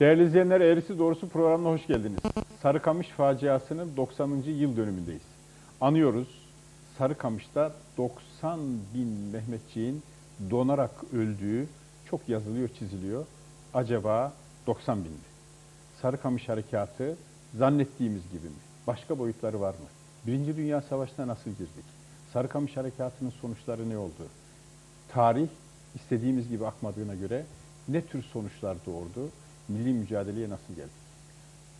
Değerli izleyenler, Eğrisi Doğrusu programına hoş geldiniz. Sarıkamış faciasının 90. yıl dönümündeyiz. Anıyoruz, Sarıkamış'ta 90 bin Mehmetçiğin donarak öldüğü çok yazılıyor, çiziliyor. Acaba 90 bin mi? Sarıkamış Harekatı zannettiğimiz gibi mi? Başka boyutları var mı? Birinci Dünya Savaşı'na nasıl girdik? Sarıkamış Harekatı'nın sonuçları ne oldu? Tarih istediğimiz gibi akmadığına göre ne tür sonuçlar doğurdu? Milli mücadeleye nasıl geldik?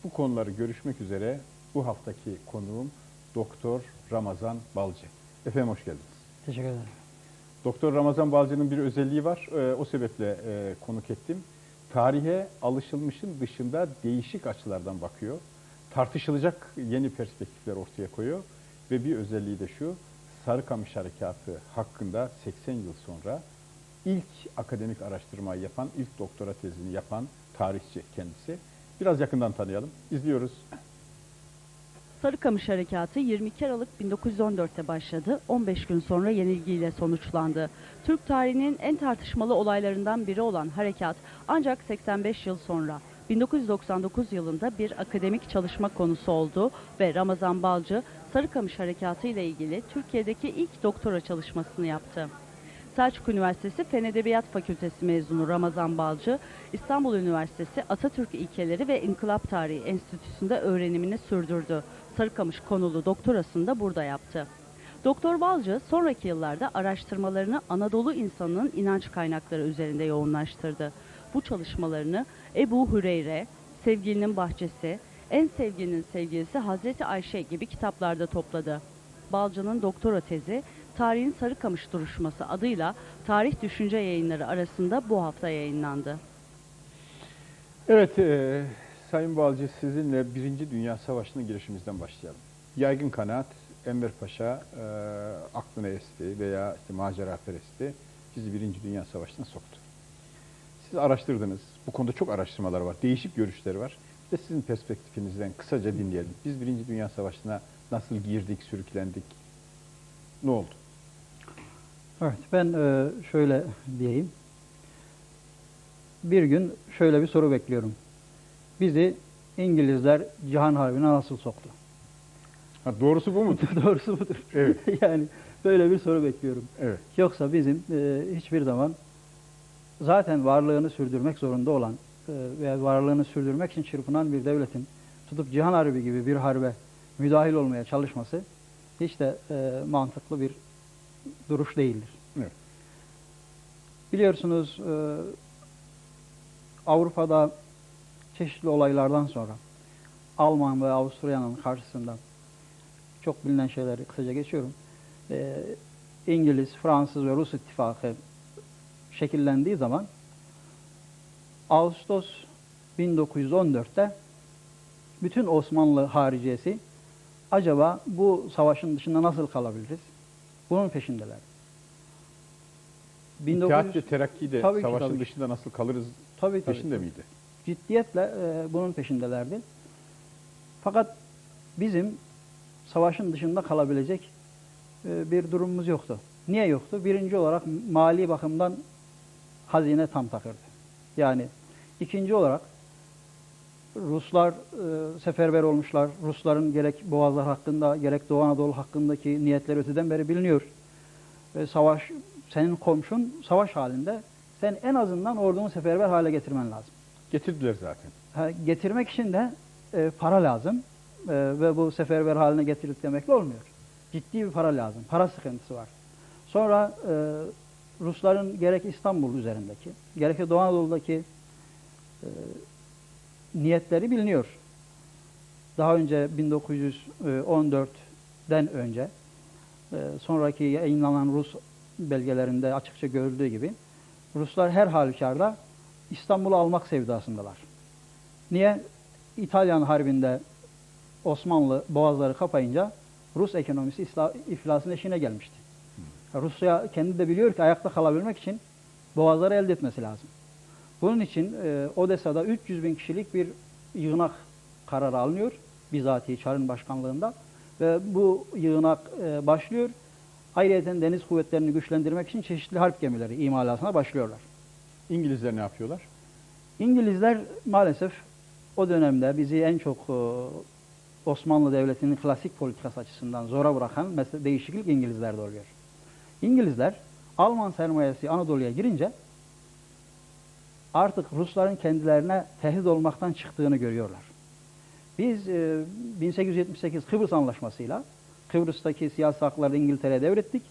Bu konuları görüşmek üzere bu haftaki konuğum Doktor Ramazan Balcı. Efendim hoş geldiniz. Teşekkür ederim. Doktor Ramazan Balcı'nın bir özelliği var. Ee, o sebeple e, konuk ettim. Tarihe alışılmışın dışında değişik açılardan bakıyor. Tartışılacak yeni perspektifler ortaya koyuyor. Ve bir özelliği de şu, Sarıkamış Harekatı hakkında 80 yıl sonra ilk akademik araştırmayı yapan, ilk doktora tezini yapan tarihçi kendisi. Biraz yakından tanıyalım. İzliyoruz. Sarıkamış Harekatı 22 Aralık 1914'te başladı. 15 gün sonra yenilgiyle sonuçlandı. Türk tarihinin en tartışmalı olaylarından biri olan harekat ancak 85 yıl sonra 1999 yılında bir akademik çalışma konusu oldu ve Ramazan Balcı Sarıkamış Harekatı ile ilgili Türkiye'deki ilk doktora çalışmasını yaptı. Selçuk Üniversitesi Fen Edebiyat Fakültesi mezunu Ramazan Balcı, İstanbul Üniversitesi Atatürk İlkeleri ve İnkılap Tarihi Enstitüsü'nde öğrenimini sürdürdü. Sarıkamış konulu doktorasını da burada yaptı. Doktor Balcı sonraki yıllarda araştırmalarını Anadolu insanının inanç kaynakları üzerinde yoğunlaştırdı. Bu çalışmalarını Ebu Hüreyre, Sevgilinin Bahçesi, En Sevgilinin Sevgilisi Hazreti Ayşe gibi kitaplarda topladı. Balcı'nın doktora tezi Tarihin Sarıkamış Duruşması adıyla Tarih Düşünce Yayınları arasında bu hafta yayınlandı. Evet, e, Sayın Balcı sizinle Birinci Dünya Savaşı'na girişimizden başlayalım. Yaygın kanaat Enver Paşa e, aklına esti veya işte macera peresti bizi Birinci Dünya Savaşı'na soktu. Siz araştırdınız. Bu konuda çok araştırmalar var. Değişik görüşler var. De sizin perspektifinizden kısaca dinleyelim. Biz Birinci Dünya Savaşı'na nasıl girdik, sürüklendik? Ne oldu? Evet, ben e, şöyle diyeyim. Bir gün şöyle bir soru bekliyorum. Bizi İngilizler Cihan Harbi'ne nasıl soktu? Ha, doğrusu bu mu? Doğrusu budur. Evet. yani böyle bir soru bekliyorum. Evet. Yoksa bizim e, hiçbir zaman zaten varlığını sürdürmek zorunda olan e, veya varlığını sürdürmek için çırpınan bir devletin tutup Cihan Harbi gibi bir harbe müdahil olmaya çalışması hiç de e, mantıklı bir duruş değildir. Evet. Biliyorsunuz e, Avrupa'da çeşitli olaylardan sonra Alman ve Avusturya'nın karşısında çok bilinen şeyleri kısaca geçiyorum. E, İngiliz, Fransız ve Rus ittifakı şekillendiği zaman Ağustos 1914'te bütün Osmanlı hariciyesi acaba bu savaşın dışında nasıl kalabiliriz? Bunun peşindeler. İttihat ve Terakki de Tabii ki, savaşın tabii ki. dışında nasıl kalırız tabii, peşinde tabii. miydi? ciddiyetle e, bunun peşindelerdi. Fakat bizim savaşın dışında kalabilecek e, bir durumumuz yoktu. Niye yoktu? Birinci olarak mali bakımdan hazine tam takırdı. Yani ikinci olarak Ruslar e, seferber olmuşlar. Rusların gerek Boğazlar hakkında gerek Doğu Anadolu hakkındaki niyetleri öteden beri biliniyor. E, savaş senin komşun savaş halinde. Sen en azından ordunu seferber hale getirmen lazım. Getirdiler zaten. Ha, getirmek için de e, para lazım E, ve bu seferber haline getirdik demekle olmuyor. Ciddi bir para lazım. Para sıkıntısı var. Sonra e, Rusların gerek İstanbul üzerindeki, gerek de Doğu Anadolu'daki e, niyetleri biliniyor. Daha önce 1914'den önce e, sonraki yayınlanan Rus belgelerinde açıkça görüldüğü gibi Ruslar her halükarda İstanbul'u almak sevdasındalar. Niye? İtalyan Harbi'nde Osmanlı boğazları kapayınca Rus ekonomisi iflasın eşiğine gelmişti. Rusya kendi de biliyor ki ayakta kalabilmek için boğazları elde etmesi lazım. Bunun için e, Odessa'da 300 bin kişilik bir yığınak kararı alınıyor. Bizatihi Çar'ın başkanlığında. Ve bu yığınak e, başlıyor. Ayrıca deniz kuvvetlerini güçlendirmek için çeşitli harp gemileri imalatına başlıyorlar. İngilizler ne yapıyorlar? İngilizler maalesef o dönemde bizi en çok e, Osmanlı Devleti'nin klasik politikası açısından zora bırakan mesela değişiklik İngilizlerde oluyor. İngilizler Alman sermayesi Anadolu'ya girince artık Rusların kendilerine tehdit olmaktan çıktığını görüyorlar. Biz e, 1878 Kıbrıs Anlaşması'yla Kıbrıs'taki siyasi hakları İngiltere'ye devrettik.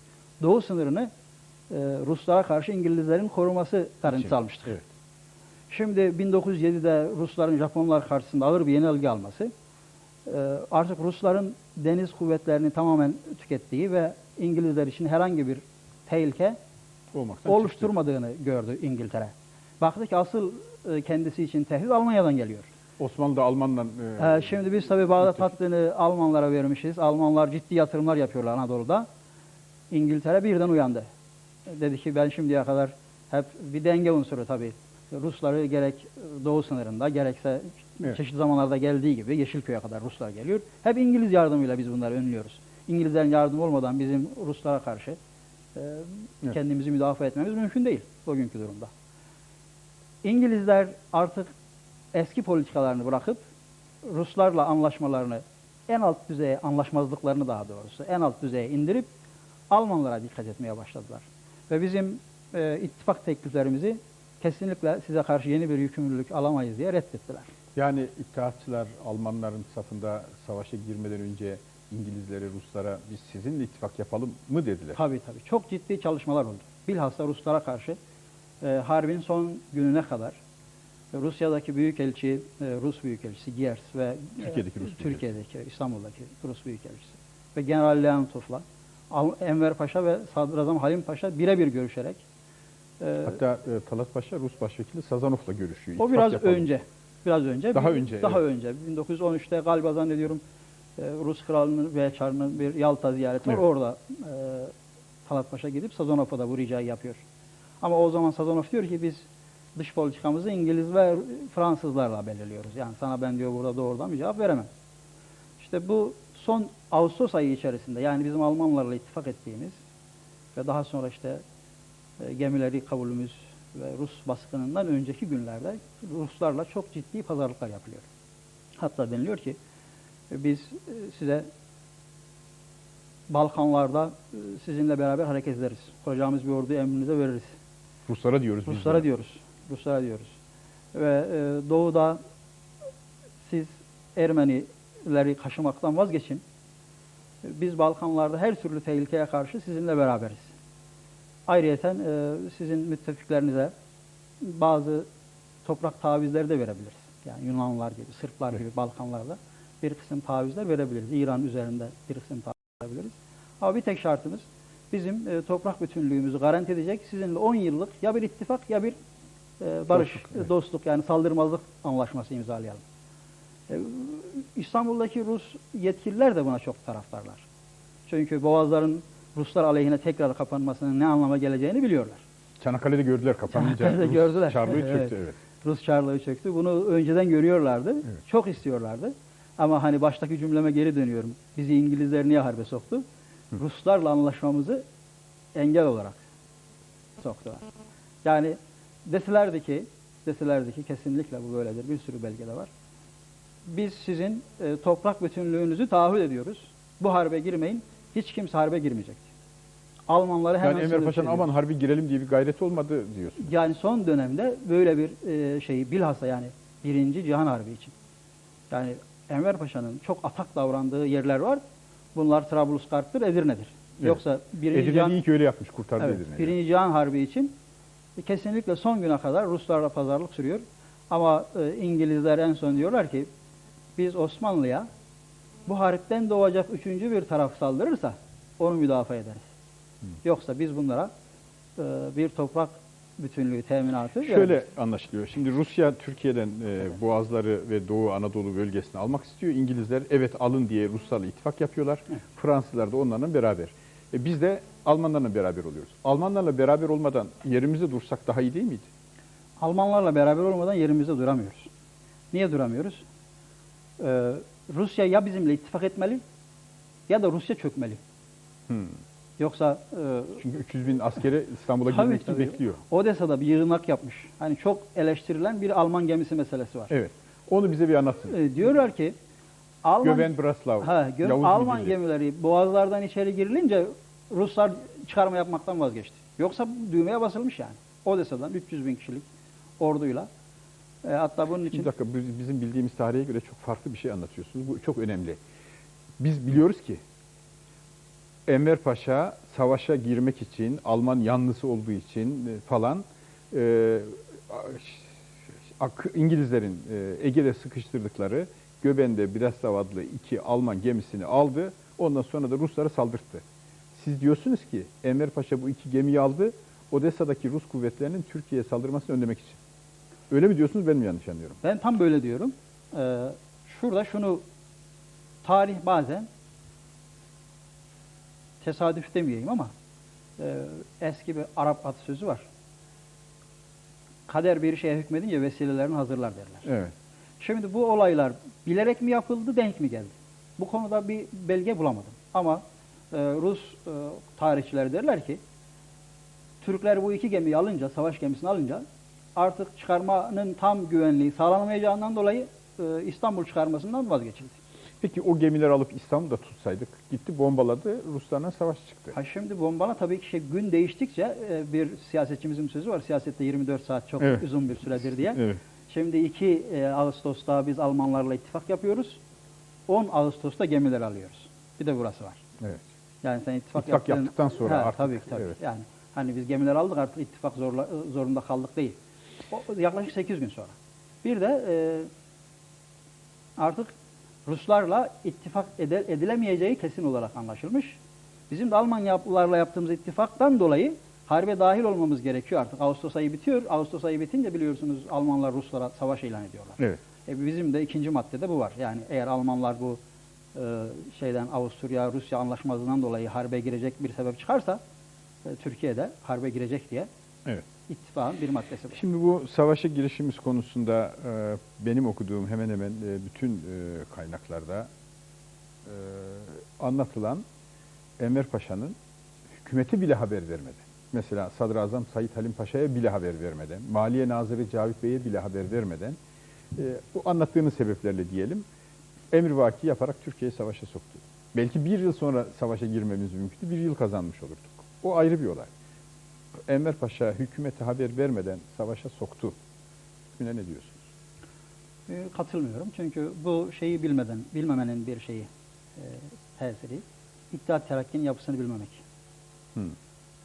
Doğu sınırını e, Ruslara karşı İngilizlerin koruması garantisi almıştık. Evet. Şimdi 1907'de Rusların Japonlar karşısında ağır bir yenilgi alması e, artık Rusların deniz kuvvetlerini tamamen tükettiği ve İngilizler için herhangi bir tehlike Olmaktan oluşturmadığını gördü İngiltere. Baktı ki asıl e, kendisi için tehdit Almanya'dan geliyor. çıktı. Osmanlı'da Alman'la e, Ee, şimdi biz tabii Bağdat hattını Almanlara vermişiz. Almanlar ciddi yatırımlar yapıyorlar Anadolu'da. İngiltere birden uyandı. Dedi ki ben şimdiye kadar hep bir denge unsuru tabii. Rusları gerek doğu sınırında gerekse Evet. çeşitli zamanlarda geldiği gibi Yeşilköy'e kadar Ruslar geliyor. Hep İngiliz yardımıyla biz bunları önlüyoruz. İngilizlerin yardımı olmadan bizim Ruslara karşı e, kendimizi müdafaa etmemiz mümkün değil bugünkü durumda. İngilizler artık eski politikalarını bırakıp Ruslarla anlaşmalarını en alt düzeye, anlaşmazlıklarını daha doğrusu en alt düzeye indirip Almanlara dikkat etmeye başladılar. Ve bizim e, ittifak tekliflerimizi kesinlikle size karşı yeni bir yükümlülük alamayız diye reddettiler. Yani İttihatçılar Almanların safında savaşa girmeden önce İngilizlere, Ruslara biz sizinle ittifak yapalım mı dediler. Tabii tabii. Çok ciddi çalışmalar oldu. Bilhassa Ruslara karşı e, harbin son gününe kadar e, Rusya'daki büyükelçi, e, Rus büyükelçisi Giers ve e, Türkiye'deki Rus. Türkiye'deki, İstanbul'daki Rus büyükelçisi ve General Leontov'la Enver Paşa ve Sadrazam Halim Paşa birebir görüşerek e, Hatta e, Talat Paşa Rus Başvekili Sazanof'la görüşüyor. o biraz yapalım. önce. Biraz önce. Daha bir- önce, Daha evet. önce. 1913'te galiba zannediyorum e, Rus kralının ve çarının bir Yalta ziyareti var. Evet. Orada e, Talat Paşa gidip Sazonov'a da bu ricayı yapıyor. Ama o zaman Sazonov diyor ki biz dış politikamızı İngiliz ve Fransızlarla belirliyoruz. Yani sana ben diyor burada doğrudan bir cevap veremem. İşte bu son Ağustos ayı içerisinde yani bizim Almanlarla ittifak ettiğimiz ve daha sonra işte e, gemileri kabulümüz ve Rus baskınından önceki günlerde Ruslarla çok ciddi pazarlıklar yapılıyor. Hatta deniliyor ki e, biz e, size Balkanlarda sizinle beraber hareket ederiz. Kuracağımız bir orduyu emrinize veririz. Ruslara diyoruz biz. Ruslara diyoruz. Ruslara diyoruz. Ve e, doğuda siz Ermenileri kaşımaktan vazgeçin. Biz Balkanlarda her türlü tehlikeye karşı sizinle beraberiz. Ayrıyeten e, sizin müttefiklerinize bazı toprak tavizleri de verebiliriz. Yani Yunanlılar gibi, Sırplar gibi Balkanlarda bir kısım tavizler verebiliriz. İran üzerinde bir kısım taviz verebiliriz. Ama bir tek şartımız bizim e, toprak bütünlüğümüzü garanti edecek sizinle 10 yıllık ya bir ittifak ya bir e, barış, Dostluk, e, evet. dostluk yani saldırmazlık anlaşması imzalayalım. E, İstanbul'daki Rus yetkililer de buna çok taraftarlar. Çünkü boğazların Ruslar aleyhine tekrar kapanmasının ne anlama geleceğini biliyorlar. Çanakkale'de gördüler kapanınca. Çanakkale'de Rus gördüler. Çarlığı Evet. çöktü evet. Rus çarlığı çöktü. Bunu önceden görüyorlardı. Evet. Çok istiyorlardı. Ama hani baştaki cümleme geri dönüyorum. Bizi İngilizler niye harbe soktu? Ruslarla anlaşmamızı engel olarak soktular. Yani deselerdi ki, deselerdi ki kesinlikle bu böyledir. Bir sürü belgede var. Biz sizin e, toprak bütünlüğünüzü taahhüt ediyoruz. Bu harbe girmeyin. Hiç kimse harbe girmeyecekti. Almanları hemen Yani Enver Paşa'nın aman harbi girelim diye bir gayret olmadı diyorsun. yani son dönemde böyle bir e, şeyi bilhassa yani birinci Cihan Harbi için. Yani Enver Paşa'nın çok atak davrandığı yerler var. Bunlar Trablusgarp'tır, Edirne'dir. Evet. Yoksa birinci Edirne'yi Cihan, ilk öyle yapmış kurtardı evet, Edirne'yi. birinci Cihan Harbi için kesinlikle son güne kadar Ruslarla pazarlık sürüyor. Ama e, İngilizler en son diyorlar ki biz Osmanlı'ya bu harpten doğacak üçüncü bir taraf saldırırsa onu müdafaa ederiz. Yoksa biz bunlara e, bir toprak bütünlüğü teminatı Şöyle veremeyiz. anlaşılıyor. Şimdi Rusya Türkiye'den e, Boğazları ve Doğu Anadolu bölgesini almak istiyor. İngilizler evet alın diye Ruslarla ittifak yapıyorlar. Fransızlar da onlarla beraber. E, biz de Almanlarla beraber oluyoruz. Almanlarla beraber olmadan yerimizde dursak daha iyi değil miydi? Almanlarla beraber olmadan yerimizde duramıyoruz. Niye duramıyoruz? Ee, Rusya ya bizimle ittifak etmeli ya da Rusya çökmeli. Hmm. Yoksa e, Çünkü 300 bin askeri İstanbul'a Tabii, girmek için tabii. bekliyor. Odessa'da bir yığınak yapmış. Hani çok eleştirilen bir Alman gemisi meselesi var. Evet. Onu bize bir anlatsın. E, diyorlar ki Alman Göben Braslav. Ha, gö- Yavuz Alman gemileri boğazlardan içeri girilince Ruslar çıkarma yapmaktan vazgeçti. Yoksa düğmeye basılmış yani. Odessa'dan 300 bin kişilik orduyla. E, hatta bunun için Bir dakika biz- bizim bildiğimiz tarihe göre çok farklı bir şey anlatıyorsunuz. Bu çok önemli. Biz biliyoruz ki Enver Paşa savaşa girmek için Alman yanlısı olduğu için e, falan e, İngilizlerin e, Ege'de sıkıştırdıkları Göben'de Breslav adlı iki Alman gemisini aldı. Ondan sonra da Ruslara saldırttı. Siz diyorsunuz ki Enver Paşa bu iki gemiyi aldı. Odessa'daki Rus kuvvetlerinin Türkiye'ye saldırmasını önlemek için. Öyle mi diyorsunuz ben mi yanlış anlıyorum? ben tam böyle diyorum. E, şurada şunu tarih bazen tesadüf demeyeyim ama e, eski bir Arap atasözü var. Kader bir şeye hükmedince vesilelerini hazırlar derler. Evet. Şimdi bu olaylar bilerek mi yapıldı, denk mi geldi? Bu konuda bir belge bulamadım. Ama e, Rus e, tarihçiler derler ki, Türkler bu iki gemiyi alınca, savaş gemisini alınca artık çıkarmanın tam güvenliği sağlanamayacağından dolayı e, İstanbul çıkarmasından vazgeçildi. Peki o gemileri alıp İstanbul'da tutsaydık, gitti bombaladı, Ruslarla savaş çıktı. Ha şimdi bombala tabii ki şey, gün değiştikçe e, bir siyasetçimizin sözü var. Siyasette 24 saat çok Evet. uzun bir süredir diye. Evet. Şimdi 2 e, Ağustos'ta biz Almanlarla ittifak yapıyoruz. 10 Ağustos'ta gemiler alıyoruz. Bir de burası var. Evet. Yani sen ittifak, İttifak yaptığın- yaptıktan sonra Ha, artık, Tabii ki, tabii. evet. Yani hani biz gemiler aldık artık ittifak zorla, zorunda kaldık değil. O, yaklaşık 8 gün sonra. Bir de e, artık Ruslarla ittifak edilemeyeceği kesin olarak anlaşılmış. Bizim de Almanyalılarla yaptığımız ittifaktan dolayı harbe dahil olmamız gerekiyor artık. Ağustos ayı bitiyor. Ağustos ayı bitince biliyorsunuz Almanlar Ruslara savaş ilan ediyorlar. Evet. E, bizim de ikinci maddede bu var. Yani eğer Almanlar bu e, şeyden Avusturya Rusya anlaşmazlığından dolayı harbe girecek bir sebep çıkarsa e, Türkiye'de harbe girecek diye Evet. İttifakın bir maddesi bu. Şimdi bu savaşa girişimiz konusunda e, benim okuduğum hemen hemen e, bütün e, kaynaklarda e, anlatılan Enver Paşa'nın hükümeti bile haber vermeden, mesela Sadrazam Said Halim Paşa'ya bile haber vermeden, Maliye Nazırı Cavit Bey'e bile haber vermeden, e, bu anlattığınız sebeplerle diyelim, emrivaki yaparak Türkiye'yi savaşa soktu. Belki bir yıl sonra savaşa girmemiz mümkündü, bir yıl kazanmış olurduk. O ayrı bir olay. Enver Paşa hükümete haber vermeden savaşa soktu. Hükmüne ne diyorsunuz? E, katılmıyorum çünkü bu şeyi bilmeden, bilmemenin bir şeyi e, tesiri. İttihat Terakki'nin yapısını bilmemek. Hı.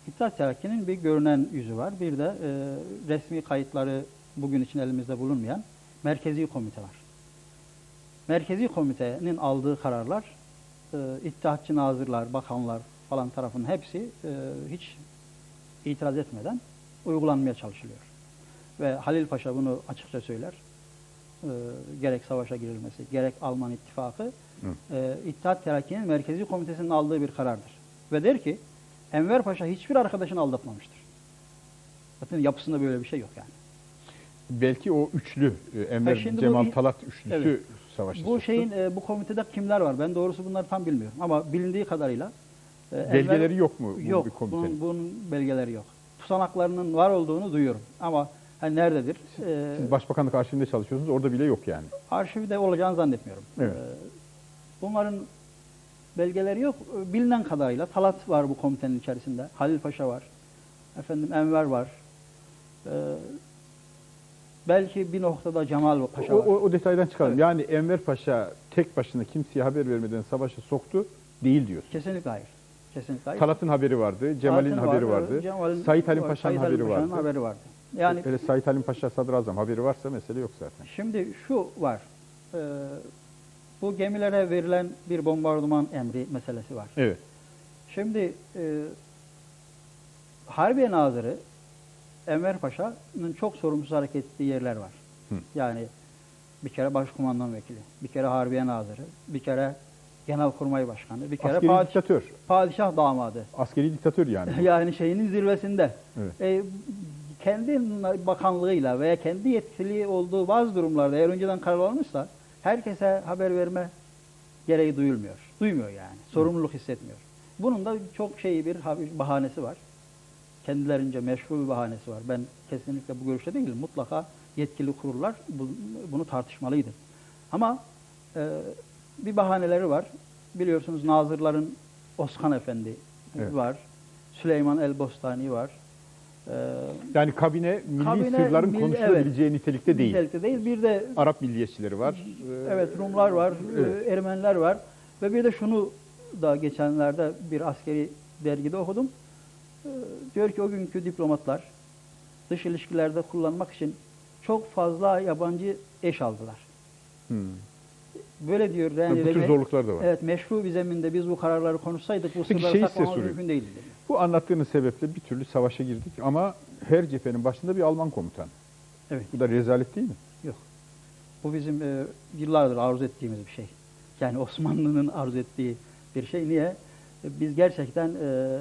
İttihat Terakki'nin bir görünen yüzü var. Bir de e, resmi kayıtları bugün için elimizde bulunmayan merkezi komite var. Merkezi komitenin aldığı kararlar e, İttihatçı nazırlar, bakanlar falan tarafının hepsi e, hiç itiraz etmeden uygulanmaya çalışılıyor. Ve Halil Paşa bunu açıkça söyler. E, gerek savaşa girilmesi, gerek Alman ittifakı e, İttihat Terakki'nin merkezi komitesinin aldığı bir karardır. Ve der ki Enver Paşa hiçbir arkadaşını aldatmamıştır. Zaten yapısında böyle bir şey yok yani. Belki o üçlü, e, Enver, Ha, bu Cemal, bir- Talat üçlüsü Evet. savaşa Bu soktu. şeyin e, bu komitede kimler var? Ben doğrusu bunları tam bilmiyorum. Ama bilindiği kadarıyla e, Enver- Belgeleri yok mu bu bir yok. komitenin? Bunun, bunun belgeleri yok. Tutanaklarının var olduğunu duyuyorum. Ama hani nerededir? E, Siz Başbakanlık arşivinde çalışıyorsunuz, orada bile yok yani. arşivde olacağını zannetmiyorum. Evet. E, bunların belgeleri yok. E, Bilinen kadarıyla Talat var bu komitenin içerisinde. Halil Paşa var. Efendim Enver var. E, belki bir noktada Cemal Paşa O, var. o, o detaydan çıkalım. Evet. Yani Enver Paşa tek başına kimseye haber vermeden savaşa soktu değil diyorsun. Kesinlikle hayır. Kesinlikle. Talat'ın haberi vardı, Cemal'in Talat'ın haberi var, vardı, Cemal'in Halim Paşa'nın Said Halim haberi Paşa'nın vardı. haberi vardı. Yani Hele Said Halim Paşa Sadrazam haberi varsa mesele yok zaten. Şimdi şu var. Ee, bu gemilere verilen bir bombardıman emri meselesi var. Evet. Şimdi e, Harbiye Nazırı Enver Paşa'nın çok sorumsuz hareket ettiği yerler var. Hı. Yani bir kere Başkumandan Vekili, bir kere Harbiye Nazırı, bir kere Genelkurmay Başkanı, bir kere Askeri padişah, diktatör. padişah damadı. Askeri diktatör yani. yani şeyinin zirvesinde. Evet. E, kendi bakanlığıyla veya kendi yetkili olduğu bazı durumlarda eğer önceden karar almışsa herkese haber verme gereği duyulmuyor. Duymuyor yani. Sorumluluk hissetmiyor. Bunun da çok şey bir bahanesi var. Kendilerince meşru bir bahanesi var. Ben kesinlikle bu görüşte değilim. Mutlaka yetkili kurullar bu- bunu tartışmalıydı. Ama e, bir bahaneleri var. Biliyorsunuz Nazırların Osman Efendi Evet. var. Süleyman El Bostani var. E, Yani kabine milli Kabine, sırların milli- konuşulabileceği nitelikte değil. nitelikte değil. Bir de Arap milliyetçileri var. Ee, Evet Rumlar var, Evet. e, Ermeniler var ve bir de şunu da geçenlerde bir askeri dergide okudum. E, Diyor ki o günkü diplomatlar dış ilişkilerde kullanmak için çok fazla yabancı eş aldılar. Hmm. Böyle diyor yani bu tür zorluklar da var. Evet meşru bir zeminde biz bu kararları konuşsaydık bu Peki sırları şeyi saklamamız mümkün değildi. Bu anlattığınız sebeple bir türlü savaşa girdik ama her cephenin başında bir Alman komutan. Evet. Bu da rezalet değil mi? Yok. Bu bizim e, yıllardır arzu ettiğimiz bir şey. Yani Osmanlı'nın arzu ettiği bir şey. Niye? E, Biz gerçekten e,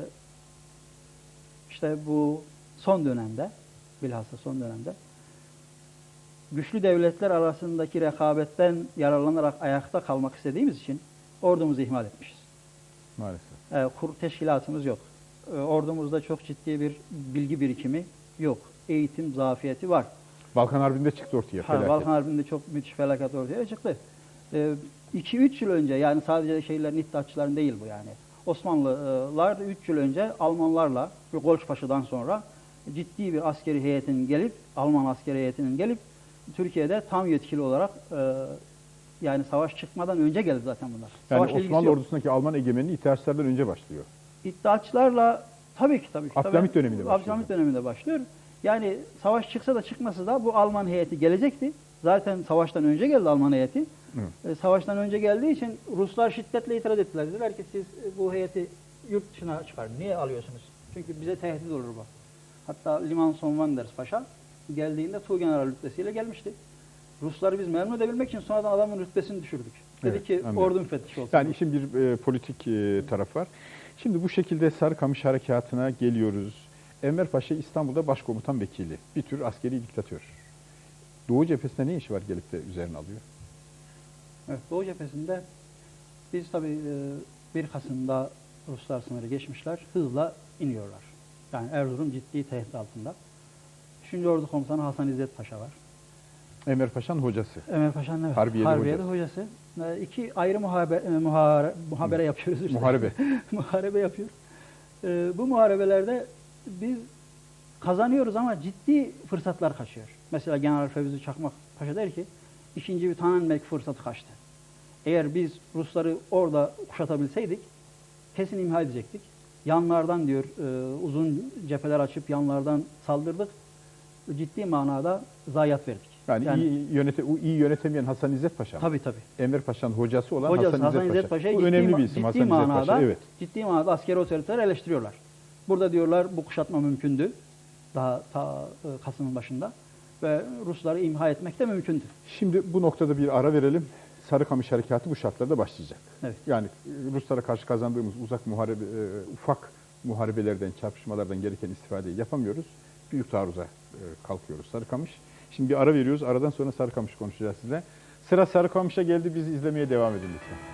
işte bu son dönemde, bilhassa son dönemde güçlü devletler arasındaki rekabetten yararlanarak ayakta kalmak istediğimiz için ordumuzu ihmal etmişiz. Maalesef. E, kur teşkilatımız yok. E, ordumuzda çok ciddi bir bilgi birikimi yok. Eğitim zafiyeti var. Balkan Harbi'nde çıktı ortaya Ha, felaket. Balkan Harbi'nde çok müthiş felaket ortaya çıktı. 2-3 yıl önce yani sadece şeylerin iddiaçıların değil bu yani. Osmanlılar 3 yıl önce Almanlarla Golçpaşa'dan sonra ciddi bir askeri heyetin gelip Alman askeri heyetinin gelip Türkiye'de tam yetkili olarak e, yani savaş çıkmadan önce geldi zaten bunlar. Yani ilgisi Osmanlı yok. ordusundaki Alman egemenliği İttihatçılardan önce başlıyor. İddiaçlarla tabii ki tabii ki. Abdülhamit döneminde başlıyor. Abdülhamit döneminde başlıyor. Yani savaş çıksa da çıkmasa da bu Alman heyeti gelecekti. Zaten savaştan önce geldi Alman heyeti. E, savaştan önce geldiği için Ruslar şiddetle itiraz ettiler. Dediler ki siz e, bu heyeti yurt dışına çıkarın. Niye alıyorsunuz? Çünkü bize tehdit olur bu. Hatta Liman von Wanders Paşa geldiğinde Tuğgeneral rütbesiyle gelmişti. Rusları biz memnun edebilmek için sonradan adamın rütbesini düşürdük. Dedi Evet, ki anlıyorum. ordu müfettişi olsun. Yani işin bir e, politik e, taraf var. Şimdi bu şekilde Sarıkamış Harekatı'na geliyoruz. Enver Paşa İstanbul'da başkomutan vekili. Bir tür askeri diktatör. Doğu cephesinde ne işi var gelip de üzerine alıyor? Evet, Doğu cephesinde biz tabii e, 1 Kasım'da Ruslar sınırı geçmişler, hızla iniyorlar. Yani Erzurum ciddi tehdit altında. 3. Ordu Komutanı Hasan İzzet Paşa var. Enver Paşa'nın hocası. Ömer Paşa'nın evet, Harbiye'de Harbiye'de hocası. E, iki ayrı muhabe, e, muhare, muhabere yapıyoruz. işte. Muharebe. muharebe yapıyor. E, bu muharebelerde biz kazanıyoruz ama ciddi fırsatlar kaçıyor. Mesela General Fevzi Çakmak Paşa der ki, ikinci bir Tannenberg fırsatı kaçtı. Eğer biz Rusları orada kuşatabilseydik kesin imha edecektik. Yanlardan diyor e, uzun cepheler açıp yanlardan saldırdık. Ciddi manada zayiat verdik. Yani, iyi, yönete, iyi yönetemeyen Hasan İzzet Paşa. mı? Tabii tabii. Enver Paşa'nın hocası olan Hocası Hasan, Hasan İzzet İzzet Paşa. Paşa'yı Bu önemli bir isim ciddi Hasan İzzet manada, Paşa. Evet. ciddi manada askeri otoriteleri eleştiriyorlar. Burada diyorlar bu kuşatma mümkündü. Daha ta e, Kasım'ın başında. Ve Rusları imha etmek de mümkündü. Şimdi bu noktada bir ara verelim. Sarıkamış Harekatı bu şartlarda başlayacak. Evet. Yani e, Ruslara karşı kazandığımız uzak muharebe, e, ufak muharebelerden, çarpışmalardan gereken istifadeyi yapamıyoruz. Büyük taarruza kalkıyoruz Sarıkamış. Şimdi bir ara veriyoruz. Aradan sonra Sarıkamış konuşacağız size. Sıra Sarıkamış'a geldi. Bizi izlemeye devam edin lütfen.